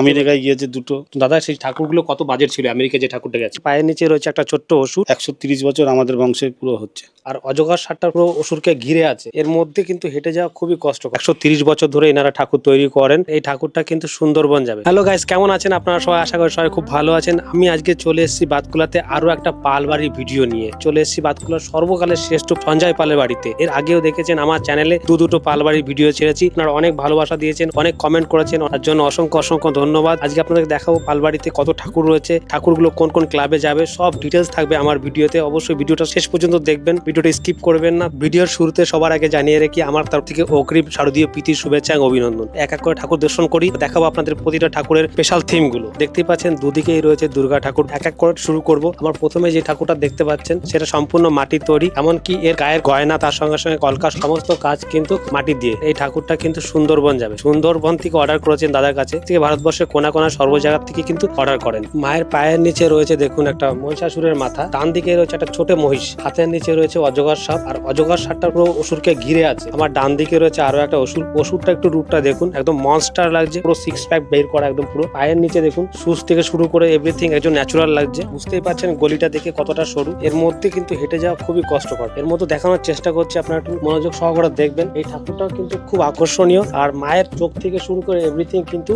আমেরিকায় গিয়েছে দুটো। দাদা সেই ঠাকুরগুলো কত বাজেট ছিল? আমেরিকা যে ঠাকুরটা গেছে? পায়ের নিচে রয়েছে একটা ছোট্ট অসুর একশো তিরিশ বছর আমাদের বংশে পুরো হচ্ছে। আর অজগর সাতটা পুরো অসুরকে ঘিরে আছে। এর মধ্যে কিন্তু হেঁটে যাওয়া খুবই কষ্ট একশো তিরিশ বছর ধরে এনারা ঠাকুর তৈরি করেন। এই ঠাকুরটা কিন্তু সুন্দরবন যাবে। হ্যালো গাইস কেমন আছেন? আপনারা সবাই আশা করি সবাই খুব ভালো আছেন। আমি আজকে চলে এসেছি বাতকুলাতে আরও একটা পাল বাড়ির ভিডিও নিয়ে। চলে এসেছি বাতকুলার সর্বকালের শ্রেষ্ঠ সঞ্জয় পালের বাড়িতে। এর আগেও দেখেছেন আমার চ্যানেলে দু দুটো পাল বাড়ির ভিডিও ছেড়েছি। আপনারা অনেক ভালোবাসা দিয়েছেন অনেক কমেন্ট করেছেন। তার জন্য অসংখ্য অসংখ্য ধন্যবাদ। আজকে আপনাদের দেখাবো পালবাড়িতে কত ঠাকুর রয়েছে, ঠাকুরগুলো কোন কোন ক্লাবে যাবে, সব ডিটেলস থাকবে আমার ভিডিওতে। অবশ্যই ভিডিওটা শেষ পর্যন্ত দেখবেন, ভিডিওটা স্কিপ করবেন না। ভিডিওর শুরুতে সবার আগে জানিয়ে রেখে, আমার তরফ থেকে অগ্রিম শারদীয় প্রীতির শুভেচ্ছা এবং অভিনন্দন। এক এক করে ঠাকুর দর্শন করি, দেখাবো আপনাদের প্রতিটা ঠাকুরের স্পেশাল থিমগুলো। দেখতেই পাচ্ছেন, দুদিকেই রয়েছে দুর্গা ঠাকুর। এক এক করে শুরু করব। আমার প্রথমে যে ঠাকুরটা দেখতে পাচ্ছেন, সেটা সম্পূর্ণ মাটির তৈরি, এমনকি এর গায়ের গয়না, তার সঙ্গে সঙ্গে কলকার সমস্ত কাজ কিন্তু মাটি দিয়ে। এই ঠাকুরটা কিন্তু সুন্দরবন যাবে। সুন্দরবন থেকে অর্ডার করেছেন দাদার কাছে। থেকে ভারতবর্ষের কোনা কোনা সর্ব জায়গা থেকে কিন্তু অর্ডার করেন। মায়ের পায়ের নিচে রয়েছে দেখুন একটা মহিষাসুরের মাথা, ডান দিকে রয়েছে একটা ছোট মহিষ, হাতের নিচে রয়েছে অজগর সাপ, আর অজগর সাপটা পুরো অসুরকে ঘিরে আছে। আমার ডান দিকে রয়েছে আরও একটা অসুর, অসুরটা একটু রূপটা দেখুন, একদম মনস্টার লাগছে, পুরো সিক্স প্যাক বের করা একদম পুরো। পায়ের নিচে দেখুন শুজ থেকে শুরু করে এভরিথিং একজন ন্যাচুরাল লাগছে। বুঝতেই পারছেন গলিটা দেখে কতটা সরু। এর মধ্যে কিন্তু হেঁটে যাওয়া খুবই কষ্টকর। এর মধ্যে দেখানোর চেষ্টা করছি, আপনারা একটু মনোযোগ সহকারে দেখবেন। এই ঠাকুরটাও কিন্তু খুব আকর্ষণীয়, আর মায়ের চোখ থেকে শুরু করে এভরিথিং কিন্তু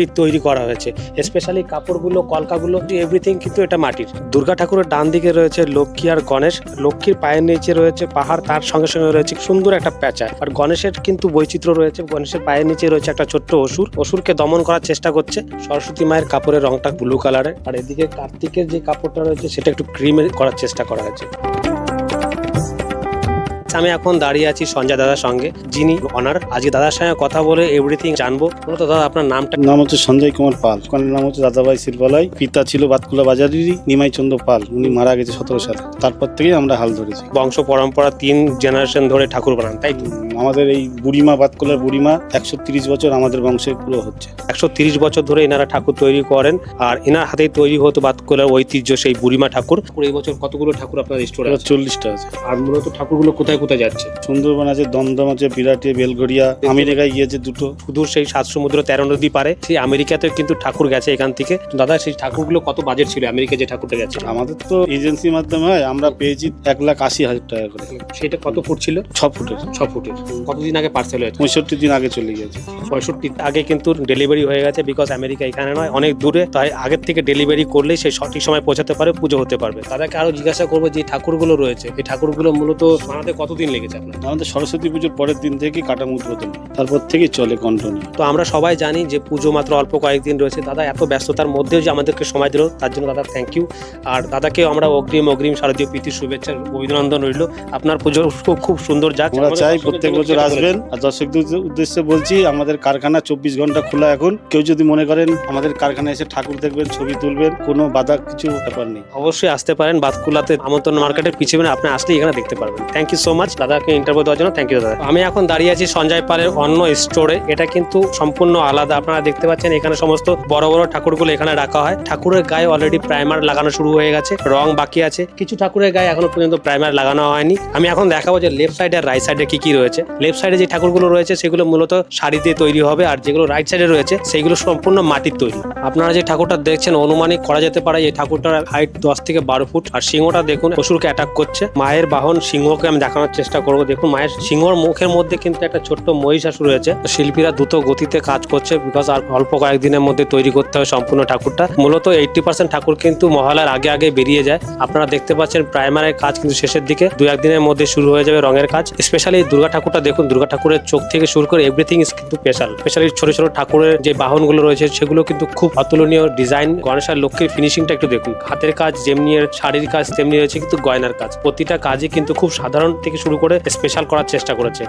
মাটির তৈরি করা হয়েছে। স্পেশালি কাপড়গুলো, কলকাগুলো এভরিথিং কিন্তু এটা মাটির। দুর্গা ঠাকুরের ডান দিকে রয়েছে লক্ষ্মী আর গণেশ। লক্ষ্মীর পায়ের নিচে রয়েছে পাহাড়, তার সঙ্গে সঙ্গে রয়েছে সুন্দর একটা প্যাঁচা। আর গণেশের কিন্তু বৈচিত্র্য রয়েছে, গণেশের পায়ের নিচে রয়েছে একটা ছোট্ট অসুর। অসুরকে দমন করার চেষ্টা করছে। সরস্বতী মায়ের কাপড়ের রংটা ব্লু কালারের আর এদিকে কার্তিকের যে কাপড়টা রয়েছে, সেটা একটু ক্রিমের করার চেষ্টা করা হয়েছে। আমি এখন দাঁড়িয়ে আছি সঞ্জয় দাদার সঙ্গে যিনি অনার আজকে দাদার সঙ্গে কথা বলে এভরিথিং জানব। মূলত দাদা আপনার নামটা? নাম হচ্ছে সঞ্জয় কুমার পাল। দোকানের নাম হচ্ছে দাদাভাই শিল্পালয়। পিতা ছিল বাতকুলা বাজারেরই নিমাই চন্দ্র পাল। উনি মারা গেছে সতেরো সালে। তারপর থেকেই আমরা হাল ধরেছি। বংশ পরম্পরা তিন জেনারেশন ধরে ঠাকুর বানান তাই আমাদের এই বুড়িমা বাতকুলার বুড়িমা একশো তিরিশ বছর আমাদের বংশে পুরো হচ্ছে। একশো তিরিশ বছর ধরে এনারা ঠাকুর তৈরি করেন আর এনার হাতেই তৈরি হতো বাতকুলার ঐতিহ্য সেই বুড়িমা ঠাকুর। এই বছর কতগুলো ঠাকুর আপনার স্টোরে চল্লিশটা আছে। আর মূলত ঠাকুরগুলো কোথায় কোথায় যাচ্ছে? সুন্দরবন আছে দমদম আছে বিরাটে বেলগড়িয়া আমেরিকায় গিয়েছে দুটো। সুদূর সেই সাত সমুদ্র তেরো নদী পারে সেই আমেরিকাতে কিন্তু ঠাকুর গেছে এখান থেকে। দাদা সেই ঠাকুরগুলো কত বাজেট ছিল আমেরিকা যে ঠাকুরটা গেছে? আমাদের তো এজেন্সির মাধ্যমে হয় আমরা পেয়েছি এক লাখ আশি হাজার টাকা করে। সেটা কত ফুট ছিল? ছ ফুটের। ছ ফুটের। কতদিন আগে পার্সেল হয়েছে? পঁয়ষট্টি দিন আগে চলে গেছে পঁয়ষট্টি আগে কিন্তু ডেলিভারি হয়ে গেছে বিকজ আমেরিকা এখানে নয় অনেক দূরে। তাই আগের থেকে ডেলিভারি করলেই সেই সঠিক সময় পৌঁছাতে পারে পুজো হতে পারবে। তাদেরকে আরও জিজ্ঞাসা করব যে ঠাকুরগুলো রয়েছে এই ঠাকুরগুলো মূলত বানাতে কতদিন লেগেছে আপনার? আমাদের সরস্বতী পুজোর পরের দিন থেকে কাটা উদ্বোধন তারপর থেকে চলে কন্টিনিউ তো আমরা সবাই জানি যে পুজো মাত্র অল্প কয়েকদিন রয়েছে। দাদা এত ব্যস্ততার মধ্যেও যে আমাদেরকে সময় দিল তার জন্য দাদা থ্যাংক ইউ আর দাদাকেও আমরা অগ্রিম অগ্রিম শারদীয় প্রীতির শুভেচ্ছা অভিনন্দন রইল। আপনার পুজো খুব খুব সুন্দর যাক। আমরা চাই প্রত্যেক বছর আসবেন। আর দর্শকদের উদ্দেশ্যে বলছি আমাদের কারখানা চব্বিশ ঘণ্টা খোলা এখন। কেউ যদি মনে করেন আমাদের কারখানায় এসে ঠাকুর দেখবেন ছবি তুলবেন কোনো বাধা কিছু ব্যাপার নেই। অবশ্যই আসতে পারেন বাতকুলাতে আমন্ত্রণ মার্কেটের পিছনে। আপনি আসলে এখানে দেখতে পারবেন। থ্যাংক ইউ সো মাচ দাদাকে ইন্টারভিউ দেওয়ার জন্য থ্যাংক ইউ দাদা। আমি এখন দাঁড়িয়ে আছি সঞ্জয় পালের অন্য স্টোরে এটা কিন্তু সম্পূর্ণ আলাদা। আপনারা দেখতে পাচ্ছেন, এখানে সমস্ত বড় বড় ঠাকুরগুলো এখানে রাখা হয়। ঠাকুরের গায়ে অলরেডি প্রাইমার লাগানো শুরু হয়ে গেছে। রং বাকি আছে। কিছু ঠাকুরের গায়ে এখনও পর্যন্ত প্রাইমার লাগানো হয়নি। আমি এখন দেখাবো যে লেফট সাইডে আর রাইট সাইডে কি কি রয়েছে। লেফট সাইডে যে ঠাকুরগুলো রয়েছে, সেগুলো মূলত শাড়ি দিয়ে তৈরি হবে। আর যেগুলো রাইট সাইডে রয়েছে, সেগুলো সম্পূর্ণ মাটির তৈরি। আপনারা যে ঠাকুরটা দেখছেন, অনুমানিক করা যেতে পারে এই ঠাকুরটার হাইট দশ থেকে বারো ফুট। আর সিংহটা দেখুন অসুরকে অ্যাটাক করছে। মায়ের বাহন সিংহকে আমি দেখানোর চেষ্টা করব। দেখুন, মায়ের সিংহর মুখের মধ্যে কিন্তু একটা ছোট্ট মহিষাসুর রয়েছে। শিল্পীরা দ্রুত গতিতে কাজ করছে বিকজ আর অল্প কয়েকদিনের মধ্যে তৈরি করতে হবে সম্পূর্ণ ঠাকুরটা। মূলত এইটটি পার্সেন্ট ঠাকুর কিন্তু মহালয়ার আগে আগে বেরিয়ে যায়। আপনারা দেখতে পাচ্ছেন প্রাইমারের কাজ কিন্তু শেষের দিকে। দু একদিনের মধ্যে শুরু হয়ে যাবে রঙের কাজ। স্পেশালি দুর্গা ঠাকুরটা দেখুন, দুর্গা ঠাকুরের চোখ থেকে শুরু করে এভরিথিং ইজ কিন্তু স্পেশাল স্পেশালি ছোট ছোট ঠাকুরের যে বাহনগুলো রয়েছে, সেগুলো কিন্তু খুব অতুলনীয় ডিজাইন গণেশ আর লক্ষ্মীর ফিনিশিংটা একটু দেখুন। হাতের কাজ যেমনি শাড়ির কাজ, তেমনি রয়েছে কিন্তু গয়নার কাজ। প্রতিটা কাজই কিন্তু খুব সাধারণ থেকে শুরু করে স্পেশাল করার চেষ্টা করেছে।